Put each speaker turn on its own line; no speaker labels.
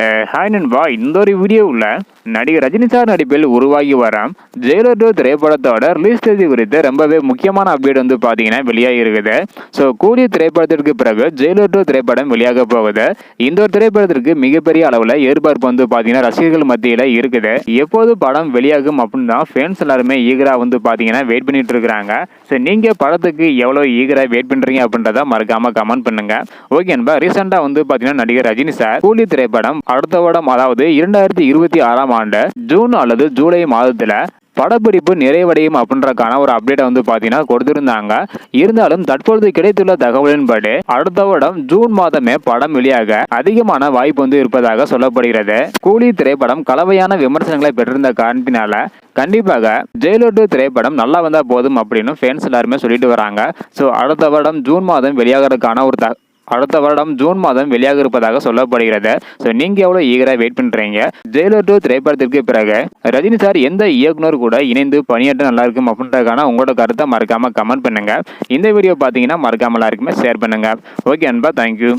Hi நண்பா இந்த ஒரு வீடியோவில் நடிகர் ரஜினி சார் நடிப்பில் உருவாகி வர ஜெயிலர் டூ திரைப்படத்தோட ரிலீஸ் தேதி குறித்து ரொம்பவே முக்கியமான அப்டேட் வந்து பார்த்தீங்கன்னா வெளியாகி இருக்குது ஸோ கூடிய திரைப்படத்திற்கு பிறகு ஜெயிலர் டூ திரைப்படம் வெளியாக போகுது. இந்த ஒரு திரைப்படத்திற்கு மிகப்பெரிய அளவில் எதிர்பார்ப்பு வந்து பார்த்தீங்கன்னா ரசிகர்கள் மத்தியில் இருக்குது. எப்போது படம் வெளியாகும் அப்படின்னு தான் ஃபேன்ஸ் எல்லாருமே ஈகராக வந்து பார்த்தீங்கன்னா வெயிட் பண்ணிட்டு இருக்கிறாங்க. ஸோ நீங்கள் படத்துக்கு எவ்வளோ ஈகராக வெயிட் பண்ணுறீங்க அப்படின்றத மறக்காமல் கமெண்ட் பண்ணுங்க. ஓகே நண்பா ரீசெண்டாக வந்து பார்த்தீங்கன்னா நடிகர் ரஜினி சார் கூலி திரைப்படம் அடுத்த வருடம் அதாவது இரண்டாயிரத்தி இருபத்தி ஆறாம் ஆண்டு ஜூன் அல்லது ஜூலை மாதத்தில் படப்பிடிப்பு நிறைவடையும் அப்படின்றக்கான ஒரு அப்டேட்டை வந்து பார்த்தீங்கன்னா கொடுத்திருந்தாங்க. இருந்தாலும் தற்பொழுது கிடைத்துள்ள தகவலின்படி அடுத்த வருடம் ஜூன் மாதமே படம் வெளியாக அதிகமான வாய்ப்பு வந்து இருப்பதாக சொல்லப்படுகிறது. கூலி திரைப்படம் கலவையான விமர்சனங்களை பெற்றிருந்த காரணத்தினால கண்டிப்பாக ஜெயிலர் டூ திரைப்படம் நல்லா வந்தா போதும் அப்படின்னு ஃபேன்ஸ் எல்லாருமே சொல்லிட்டு வராங்க. ஸோ அடுத்த வருடம் ஜூன் மாதம் வெளியாகிறதுக்கான ஒரு த அடுத்த வருடம் ஜூன் மாதம் வெளியாக இருப்பதாக சொல்லப்படுகிறது. ஸோ நீங்கள் எவ்வளோ ஈகராக வெயிட் பண்ணுறீங்க ஜெயிலர் டூ திரைப்படத்திற்கு பிறகு ரஜினி சார் எந்த இயக்குனர் கூட இணைந்து பணியாற்ற நல்லா இருக்கும் அப்படின்றதுக்கான உங்களோட கருத்தை மறக்காமல் கமெண்ட் பண்ணுங்கள் இந்த வீடியோ பார்த்தீங்கன்னா மறக்காமல் எல்லாருக்குமே ஷேர் பண்ணுங்கள் ஓகே அன்பா தேங்க்யூ